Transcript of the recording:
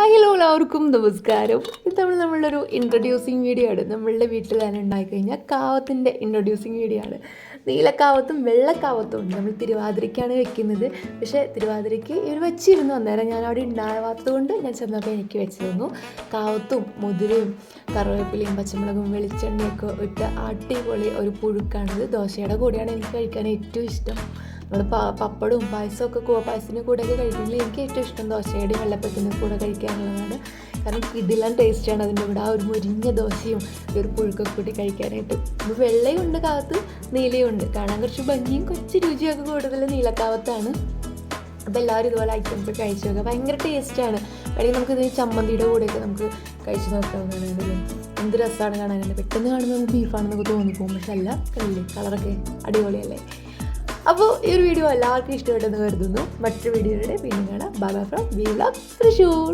Hello എല്ലാവർക്കും നമസ്കാരം. ഇത് നമ്മൾ നമ്മളുടെ ഒരു ഇൻട്രൊഡ്യൂസിങ് വീഡിയോ ആണ്. നമ്മളുടെ വീട്ടിൽ തന്നെ ഉണ്ടായിക്കഴിഞ്ഞാൽ കാവത്തിന്റെ ഇൻട്രൊഡ്യൂസിങ് വീഡിയോ ആണ്. നീലക്കാവത്തും വെള്ളക്കാവത്തും ഉണ്ട്. നമ്മൾ തിരുവാതിരയ്ക്കാണ് വെക്കുന്നത്. പക്ഷേ തിരുവാതിരയ്ക്ക് ഇവർ വെച്ചിരുന്നു. അന്നേരം ഞാൻ അവിടെ ഉണ്ടാവാത്തത് കൊണ്ട് ഞാൻ ചെന്നപ്പോൾ എനിക്ക് വെച്ചിരുന്നു കാവത്തും മുതിരയും കറിവേപ്പിലയും പച്ചമുളകും വെളിച്ചെണ്ണയൊക്കെ ഇട്ട് അടിപൊളി ഒരു പുഴുക്കാണിത്. ദോശയുടെ കൂടെയാണ് എനിക്ക് കഴിക്കാൻ ഏറ്റവും ഇഷ്ടം. നമ്മൾ പപ്പടവും പായസമൊക്കെ കൂ പായസത്തിന്റെ കൂടെയൊക്കെ കഴിക്കുമ്പോൾ എനിക്ക് ഏറ്റവും ഇഷ്ടം ദോശയുടെയും വെള്ളപ്പത്തിന്റെ കൂടെ കഴിക്കാനുള്ളതാണ്. കാരണം ഇതിലും ടേസ്റ്റാണ് അതിന്റെ കൂടെ. ആ ഒരു മുരിഞ്ഞ ദോശയും ഒരു പുഴുക്കൊക്കെ കൂട്ടി കഴിക്കാനായിട്ട്. അപ്പോൾ വെള്ളയും ഉണ്ട് കാവത്ത് നീലയുണ്ട്. കാണാൻ കുറച്ച് ഭംഗിയും കുറച്ച് രുചിയൊക്കെ കൂടുതൽ നീലക്കാവത്താണ്. അപ്പോൾ എല്ലാവരും ഇതുപോലെ ഐറ്റംസ് കഴിച്ച് നോക്കുക. ഭയങ്കര ടേസ്റ്റാണ്. അല്ലെങ്കിൽ നമുക്ക് ഇത് ചമ്മന്തിയുടെ കൂടെയൊക്കെ നമുക്ക് കഴിച്ച് നോക്കാവുന്നതാണ് എന്ത് രസമാണ് കാണാനായിട്ട് പെട്ടെന്ന് കാണുമ്പോൾ നമുക്ക് ബീഫാണെന്നൊക്കെ തോന്നിപ്പോകും. പക്ഷെ അല്ല കണ്ടില്ലേ? കളറൊക്കെ അടിപൊളിയല്ലേ? അപ്പോൾ ഈ ഒരു വീഡിയോ എല്ലാവർക്കും ഇഷ്ടപ്പെട്ടെന്ന് കരുതുന്നു. മറ്റൊരു വീഡിയോയുടെ വീണ്ടും കാണാം Baba from V vlog Thrissur